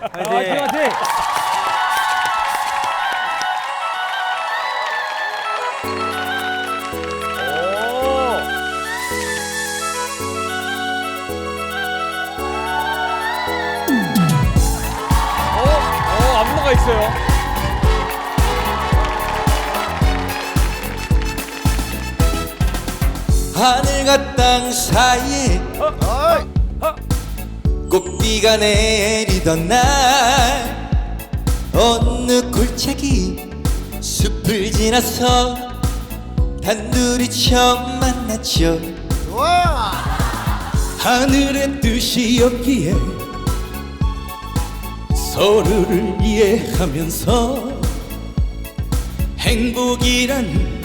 화이팅 화이팅. 어, 안무가 있어요. 하늘과 땅 사이에 꼭 비가 내리던 날 어느 골짜기 숲을 지나서 단둘이 처음 만났죠. 하늘의 뜻이었기에 서로를 이해하면서 행복이란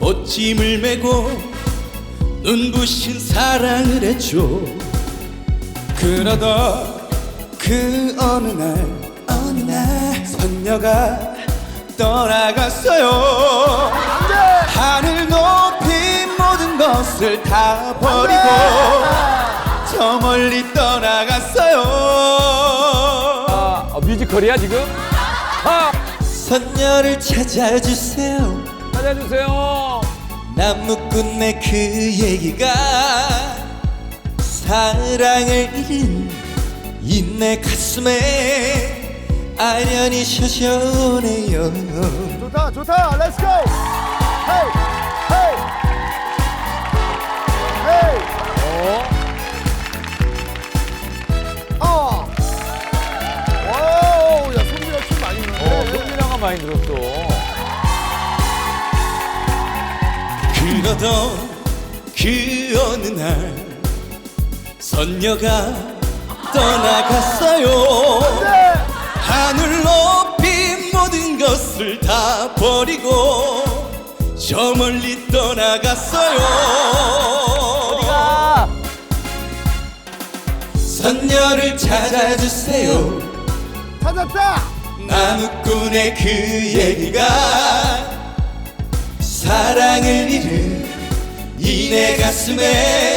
옷짐을 메고 눈부신 사랑을 했죠 그러다 그 어느 날 어느 날 선녀가 떠나갔어요 하늘 높이 모든 것을 다 버리고 저 멀리 떠나갔어요 아, 어, 뮤지컬이야 지금? 아, 선녀를 찾아주세요 찾아주세요. 나무꾼의 그 얘기가 사랑을 잃은 이내 가슴에 아련히 셔셔오네요. 좋다 좋다. 렛츠고 헤이 헤이 헤이 어, 어 와우 야춤 많이 어, 많이 들었어. 그러던 그 어느 날 선녀가 떠나갔어요. 하늘 높이 모든 것을 다 버리고 저 멀리 떠나갔어요. 아, 선녀를 찾아주세요. 찾았다! 나무꾼의 그 얘기가 사랑을 잃은 이내 가슴에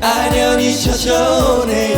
아련히 젖어오네요